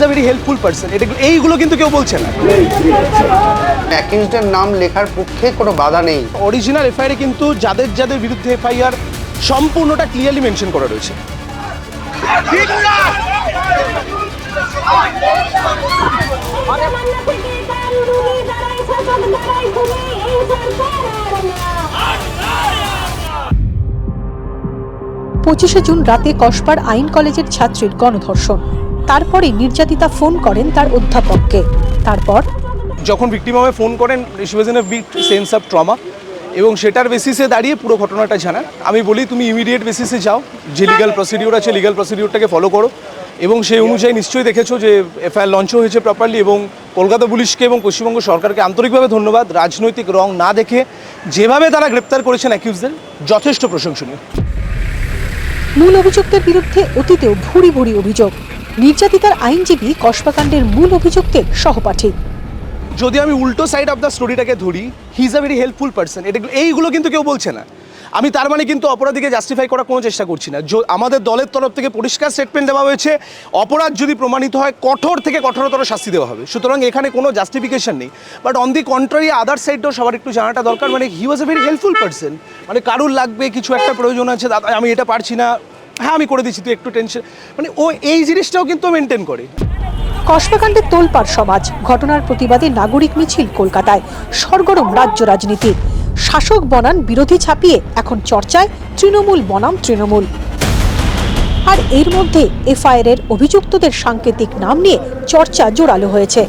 Is a very helpful person এটা এইগুলো কিন্তু কেউ বলছে না। অ্যাকিউজডের নাম লেখার পক্ষে কোনো বাধা নেই। অরিজিনাল এফআইআরে কিন্তু যাদের যাদের বিরুদ্ধে এফআইআর সম্পূর্ণটা ক্লিয়ারলি মেনশন করা রয়েছে। পঁচিশে জুন রাতে কসবার আইন কলেজের ছাত্রীর গণধর্ষণ। তারপরে নির্যাতিতা ফোন করেন তার অধ্যাপককে। তারপর? যখন ভিক্টিম আমায় ফোন করেন in a big sense of trauma এবং সেটার বেসিসে দাঁড়িয়ে পুরো ঘটনাটা জানান। আমি বলি তুমি ইমিডিয়েট বেসিসে যাও। যে লিগাল প্রসিডিউর আছে লিগাল প্রসিডিউরটাকে ফলো করো এবং সেই অনুযায়ী নিশ্চয়ই দেখেছ যে এফআইআর লঞ্চও হয়েছে প্রপারলি এবং কলকাতা পুলিশকে এবং পশ্চিমবঙ্গ সরকারকে আন্তরিকভাবে ধন্যবাদ। রাজনৈতিক রং না দেখে যেভাবে তারা গ্রেপ্তার করেছেন অ্যাকিউজদের যথেষ্ট প্রশংসনীয়। মূল অভিযুক্তের বিরুদ্ধে অতীতেও ভুরি ভুরি অভিযোগ। নির্যাতিতার আইনজীবী কসবাকাণ্ডের মূল অভিযুক্তের সহপাঠী। যদি আমি উল্টো সাইড অফ দ্য স্টোরিটাকে ধরি he is a very helpful person এটা এইগুলো কিন্তু কেউ বলছে না। আমি তার মানে কিন্তু অপরাধীকে জাস্টিফাই করার কোনো চেষ্টা করছি না। আমাদের দলের তরফ থেকে পরিষ্কার স্টেটমেন্ট দেওয়া হয়েছে, অপরাধ যদি প্রমাণিত হয়, কঠোর থেকে কঠোরতর শাস্তি দেওয়া হবে। সুতরাং এখানে কোনো জাস্টিফিকেশন নেই। But on the contrary other সাইডটাও সবার একটু জানাটা দরকার। মানে he was a very helpful person মানে কারুর লাগবে, কিছু একটা প্রয়োজন আছে আমি এটা পারছি না। হ্যাঁ আমি করে দিচ্ছি, তুই একটু টেনশন মানে ও এই জিনিসটাও কিন্তু মেনটেন করে। কসবাকাণ্ডের তোলপাড় সমাজ, ঘটনার প্রতিবাদে নাগরিক মিছিল কলকাতায়, সরগরম রাজ্য রাজনীতি। শাসক বনাম বিরোধী ছাপিয়ে, এখন চর্চায় তৃণমূল বনাম তৃণমূল। আর এর মধ্যে এফআইআর এর অভিযুক্তদের সাংকেতিক নাম নিয়ে চর্চা জোরালো হয়েছে।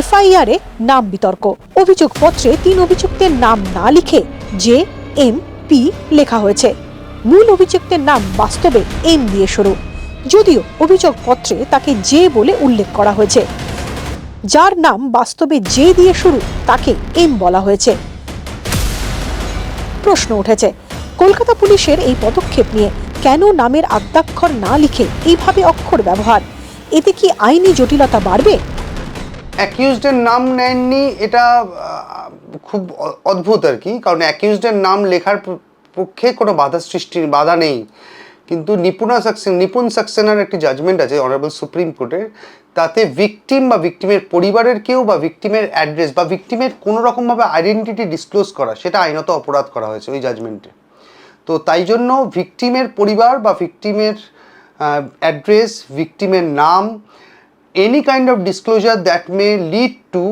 এফআইআর নাম বিতর্ক। অভিযোগপত্রে তিন অভিযুক্তের নাম না লিখে জে এম পি লেখা হয়েছে। মূল অভিযুক্তের নাম বাস্তবে এম দিয়ে শুরু। যদিও অভিযোগপত্রে তাকে জে বলে উল্লেখ করা হয়েছে। যার নাম বাস্তবে জে দিয়ে শুরু তাকে এম বলা হয়েছে। প্রশ্ন উঠেছে, কলকাতা পুলিশের এই পদক্ষেপ নিয়ে কেন নামের আদ্যাক্ষর না লিখে এইভাবে অক্ষর ব্যবহার? এতে কি আইনি জটিলতা বাড়বে? অ্যাকিউজডের নাম নেননি, এটা খুব অদ্ভুত আর কি, কারণ অ্যাকিউজডের নাম লেখার পক্ষে কোনো বাধা সৃষ্টির বাধা নেই। কিন্তু নিপুণা সাকসেন, নিপুণ সাক্সেনার একটি জাজমেন্ট আছে অনারেবল সুপ্রিম কোর্টের তাতে ভিকটিম বা ভিকটিমের পরিবারের কেউ বা ভিকটিমের অ্যাড্রেস বা ভিকটিমের কোনো রকমভাবে আইডেন্টিটি ডিসক্লোজ করা, সেটা আইনত অপরাধ করা হয়েছে ওই জাজমেন্টে তো তাই জন্য ভিকটিমের পরিবার বা ভিকটিমের অ্যাড্রেস ভিকটিমের নাম any kind of disclosure that may lead to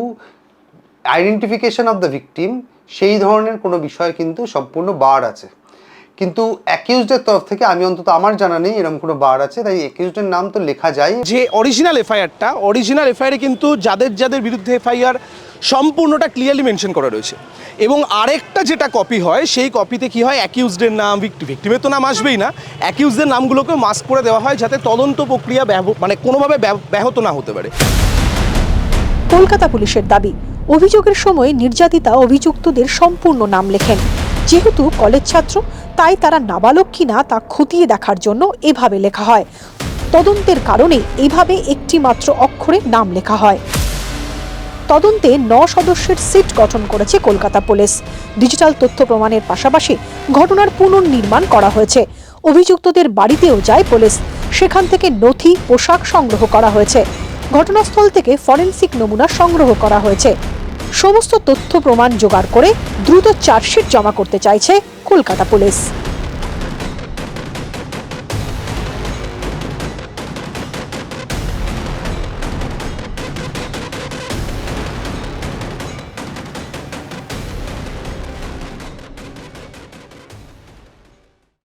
identification of the victim সেই ধরনের কোনো বিষয় কিন্তু সম্পূর্ণ বার আছে। কিন্তু অ্যাকিউজডের তরফ থেকে আমি অন্তত আমার জানা নেই এরকম কোনো বার আছে তাই অ্যাকিউজডের নাম তো লেখা যায়। যে অরিজিনাল এফআইআরটা অরিজিনাল এফআইআরে কিন্তু যাদের যাদের বিরুদ্ধে এফআইআর সম্পূর্ণটা ক্লিয়ারলি মেনশন করা রয়েছে। এবং আরেকটা যেটা কপি হয় সেই কপিতে কি হয়? অ্যাকিউজডের নাম ভিক্টিম ভিক্টিমের তো নাম আসবেই না। অ্যাকিউজদের নামগুলোকে মাস্ক করে দেওয়া হয় যাতে তদন্ত প্রক্রিয়া ব্যাহ- মানে কোনোভাবে ব্যাহ- ব্যাহত না হতে পারে। কলকাতা পুলিশের দাবি অভিযোগের সময় নির্যাতিতা অভিযুক্তদের সম্পূর্ণ নাম লেখেন। যেহেতু কলেজ ছাত্র, তাই তারা নাবালক কিনা তা খতিয়ে দেখার জন্য এভাবে লেখা হয়। তদন্তের কারণে এভাবে একটি মাত্র অক্ষরে নাম লেখা হয়। তদন্তে ন সদস্যের সিট গঠন করেছে কলকাতা পুলিশ। ডিজিটাল তথ্য প্রমাণের পাশাপাশি ঘটনার পুনর্নির্মাণ করা হয়েছে। অভিযুক্তদের বাড়িতেও যায় পুলিশ। সেখান থেকে নথি, পোশাক সংগ্রহ করা হয়েছে। ঘটনাস্থল থেকে ফরেন্সিক নমুনা সংগ্রহ করা হয়েছে। সমস্ত তথ্য প্রমাণ জোগাড় করে দ্রুত চার্জশিট জমা করতে চাইছে কলকাতা পুলিশ।